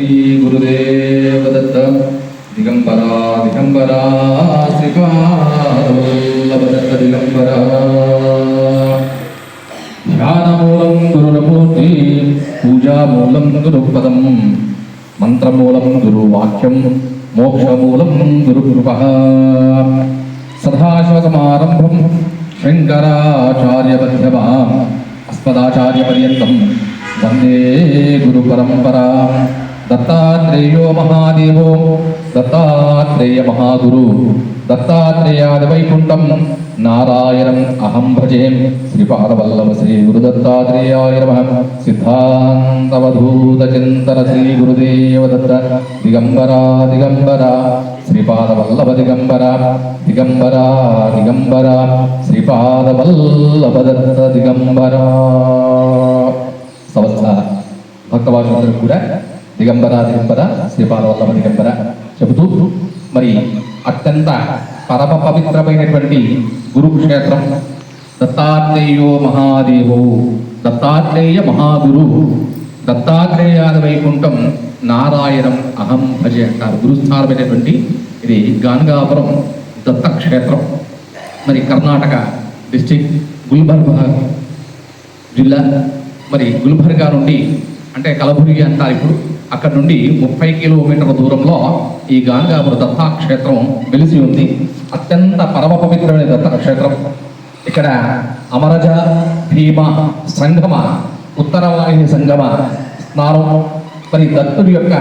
శ్రీ గురుదేవ దత్త దిగంబరా దిగంబరా శ్రీపాదవల్లభదత్త దిగంబరా ధ్యానమూలం గురుమూర్తి పూజామూలం గురుపదం మంత్రమూలం గురువాక్యం మోక్షమూలం గురుకృప సదాశివసమారంభం శంకరాచార్యమధ్యమాం అస్మదాచార్యపర్యంతం వందే గురు పరంపరా దత్తాత్రేయో మహాదేవో దత్తాత్రేయ మహాగురు దత్తాత్రేయాది వైకుంఠం నారాయణం అహం భజే శ్రీపాదవల్లభ శ్రీ గురుదత్తాత్రేయాయ నమ. సిద్ధాంతవధూతచింతన శ్రీ గురుదేవ దత్త దిగంబరా దిగంబరా. శ్రీపాదవల్లభ దిగంబర దిగంబరా దిగంబర. శ్రీపాదవల్లభ దత్త దిగంబరా. సమస్త భక్తవాసులందరూ కూడా దిగంబర దిగంబర శ్రీపాదవల్లభ దిగంబర చెబుతూ మరి అత్యంత పరమ పవిత్రమైనటువంటి గురుక్షేత్రం దత్తాత్రేయో మహాదేవో దత్తాత్రేయ మహాగురు దత్తాత్రేయాది వైకుంఠం నారాయణం అహం భజే అంటారు. గురుస్థానమైనటువంటి ఇది గాన్గాపురం దత్తక్షేత్రం. మరి కర్ణాటక డిస్టిక్ గుల్బర్గా జిల్లా. మరి గుల్బర్గా నుండి అంటే కలబురిగి అంటారు ఇప్పుడు. అక్కడ నుండి ముప్పై కిలోమీటర్ల దూరంలో ఈ గాంగాపుర దత్తాక్షేత్రం వెలిసి ఉంది. అత్యంత పరమ పవిత్రమైన దత్తాక్షేత్రం. ఇక్కడ అమరజ భీమ సంగమ ఉత్తరవాహిని సంగమ స్నానం మరి దత్తుడి యొక్క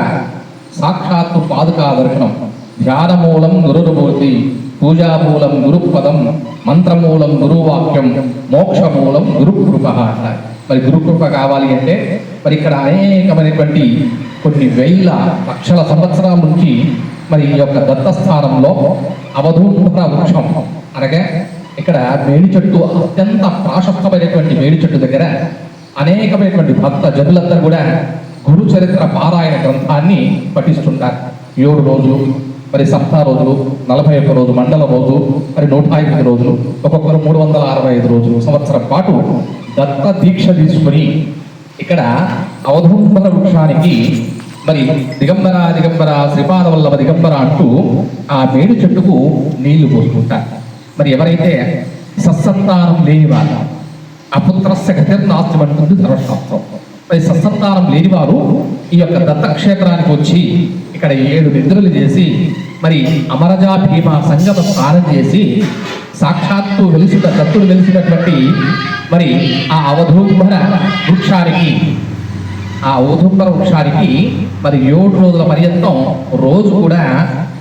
సాక్షాత్తు పాదుకా దర్శనం ధ్యానమూలం గురుమూర్తి పూజామూలం గురుపదం మంత్రమూలం గురువాక్యం మోక్షమూలం గురుకృప. అంటారు మరి గురుకృప కావాలి అంటే మరి ఇక్కడ అనేకమైనటువంటి కొన్ని వేల లక్షల సంవత్సరాల నుంచి మరి ఈ యొక్క దత్తస్థానంలో అవధూత వృక్షం అనగా ఇక్కడ మేడి చెట్టు అత్యంత ప్రాశస్తమైనటువంటి మేడి చెట్టు దగ్గర అనేకమైనటువంటి భక్త జనులందరూ కూడా గురు చరిత్ర పారాయణ గ్రంథాన్ని పఠిస్తుంటారు. ఏడు రోజులు మరి సప్తా రోజులు నలభై ఒక్క రోజు మండల రోజు మరి నూట ఐదు రోజులు ఒక్కొక్కరు మూడు వందల అరవై ఐదు రోజులు సంవత్సరం పాటు దత్త దీక్ష తీసుకుని ఇక్కడ అవధూత వృక్షానికి మరి దిగంబర దిగంబర శ్రీపాద వల్లభ దిగంబర అంటూ ఆ మేడి చెట్టుకు నీళ్ళు పోసుకుంటారు మరి ఎవరైతే సత్సంతానం లేని వారు అపుత్రస్య గతిర్నాస్తి అంటుంది ధర్మశాస్త్రం. మరి సత్సంతానం లేని వారు ఈ యొక్క దత్తక్షేత్రానికి వచ్చి ఇక్కడ ఏడు నిద్రలు చేసి మరి అమరజా భీమా సంగమ స్నానం చేసి సాక్షాత్తు వెలిసిన దత్తుడు వెలిసినటువంటి మరి ఆ అవధూంబర వృక్షానికి ఆ ఔదుంబర వృక్షానికి మరి ఏడు రోజుల పర్యంతం రోజు కూడా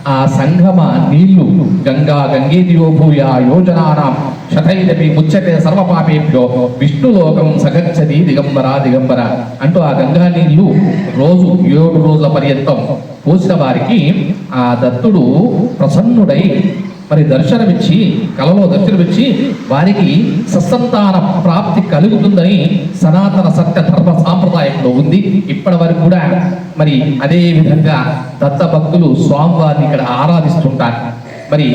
ఆ సంగమ నీళ్ళు గంగా గంగేదియో భూయ యోజనానాం శతైరపి ముచ్చటే సర్వపాపేభ్యో విష్ణులోకం సగచ్చది దిగంబర దిగంబర అంటూ ఆ గంగా నీళ్ళు రోజు ఏడు రోజుల పర్యంతం పోసిన వారికి ఆ దత్తుడు ప్రసన్నుడై మరి దర్శనమిచ్చి కలలో దర్శనమిచ్చి వారికి సత్సంతాన ప్రాప్తి కలుగుతుందని సనాతన సత్య ధర్మ సాంప్రదాయంలో ఉంది. ఇప్పటి వరకు కూడా మరి అదే విధంగా దత్త భక్తులు స్వామివారిని ఇక్కడ ఆరాధిస్తుంటారు. మరి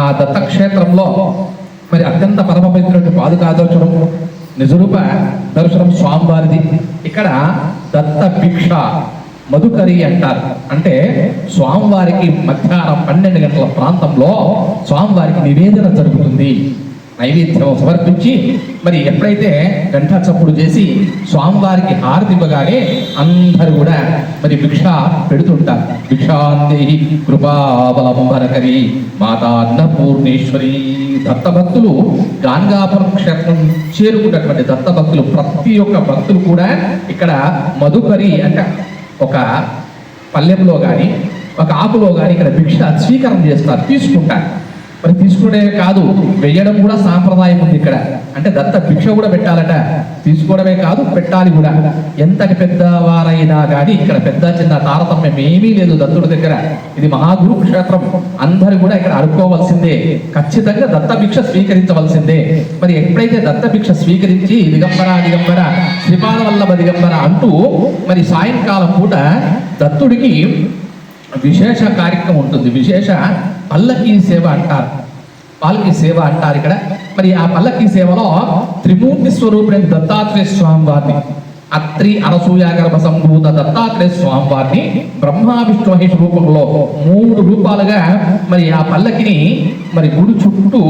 ఆ దత్త క్షేత్రంలో మరి అత్యంత పరమపవిత్రుడి పాదుకా దర్శనం నిజరూప దర్శనం స్వామివారిది. ఇక్కడ దత్త భిక్ష మధుకరి అంటారు. అంటే స్వామివారికి మధ్యాహ్నం పన్నెండు గంటల ప్రాంతంలో స్వామివారికి నివేదన జరుగుతుంది. నైవేద్యం సమర్పించి మరి ఎప్పుడైతే గంట చప్పుడు చేసి స్వామివారికి హారతి ఇవ్వగానే అందరూ కూడా మరి భిక్ష పెడుతుంటారు. భిక్షాందేహి కృపాబలంబరకరి మాతా అన్నపూర్ణేశ్వరి దత్తభక్తులు గాంగాపురం క్షేత్రం చేరుకున్నటువంటి దత్తభక్తులు ప్రతి ఒక్క భక్తులు కూడా ఇక్కడ మధుకరి అంటే ఒక పల్లెంలో కానీ ఒక ఆకులో కానీ ఇక్కడ భిక్ష స్వీకరణ చేస్తారు తీసుకుంటారు. మరి తీసుకునే కాదు వెయ్యడం కూడా సాంప్రదాయం ఉంది ఇక్కడ. అంటే దత్త భిక్ష కూడా పెట్టాలట. తీసుకోవడమే కాదు పెట్టాలి కూడా. ఎంతటి పెద్దవారైనా కానీ ఇక్కడ పెద్ద చిన్న తారతమ్యం ఏమీ లేదు దత్తుడి దగ్గర. ఇది మహాగురు క్షేత్రం. అందరూ కూడా ఇక్కడ అడుక్కోవాల్సిందే ఖచ్చితంగా దత్త భిక్ష స్వీకరించవలసిందే. మరి ఎప్పుడైతే దత్త భిక్ష స్వీకరించి దిగంబర దిగంబర శ్రీపాద వల్లభ దిగంబర అంటూ మరి సాయంకాలం పూట దత్తుడికి విశేష కార్యక్రమం ఉంటుంది. విశేష పల్లకీ సేవ అంటారు. పాలకి సేవ అంటారు ఇక్కడ. మరి ఆ పల్లకి సేవలో త్రిమూర్తి స్వరూపుడైన దత్తాత్రేయ స్వామి వారిని అత్రి అనసూయాగర్భ సంభూత దత్తాత్రేయ స్వామి వారిని బ్రహ్మ విష్ణు మహేష్ రూపంలో మూడు రూపాలుగా మరి ఆ పల్లకిని మరి గుడి చుట్టూ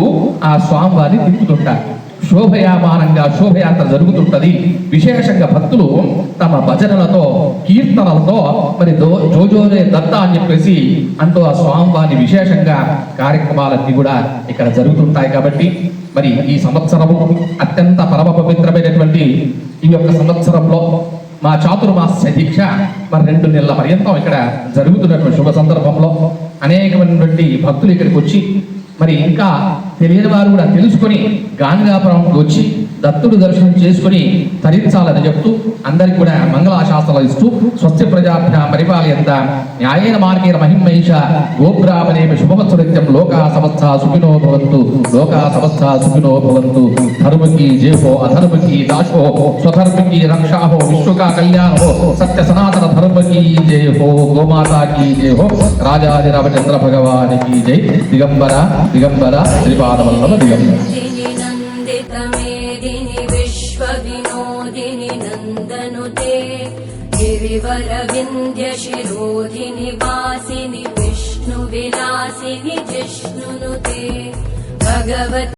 ఆ స్వామి వారిని తిప్పుతుంటారు. శోభయామానంగా శోభయాత్ర జరుగుతుంటది. విశేషంగా భక్తులు తమ భజనలతో కీర్తనలతో మరి దో- జోజోరే దత్త అని చెప్పేసి అంటూ ఆ స్వామివారిని విశేషంగా కార్యక్రమాలన్నీ కూడా ఇక్కడ జరుగుతుంటాయి కాబట్టి మరి ఈ సంవత్సరము అత్యంత పరమ పవిత్రమైనటువంటి ఈ యొక్క సంవత్సరంలో మా చాతుర్మాస్య దీక్ష మరి రెండు నెలల పర్యంతం ఇక్కడ జరుగుతున్నటువంటి శుభ సందర్భంలో అనేకమైనటువంటి భక్తులు ఇక్కడికి వచ్చి మరి ఇంకా తెలియని వారు కూడా తెలుసుకొని గాంగాపురంకి వచ్చి దత్తుడు దర్శనం చేసుకుని తరించాలని చెప్తూ అందరికి కూడా మంగళాశాస్త్రాలు ఇస్తూ స్వస్తి ప్రజాభ్య పరిపాలయంత న్యాయేన మార్గేణ మహిమహిష గోబ్రాహ్మణేమి శుభవత్సరిత్యం లోకా సమస్త సుఖినో భవంతు లోకా సమస్త సుఖినో భవంతు. ధర్మకి జేహో అధర్మకి దాశో స్వధర్మకి రక్షాహో విశ్వకా కళ్యాణో సత్య సనాతన ధర్మకి జయ హో గోమాతా की जय हो राजाधि रामचंद्र भगवान की जय दिगंबरा दिगंबरा श्रीपादवल्लभ दिगंबरा दिनि नन्दितमेदिनि विश्वविनोदिनि नन्दनुते गिरिवरविन्द्यशिरोधिनि वासिनि विष्णुविलासिनि जिष्णुनुते भगवति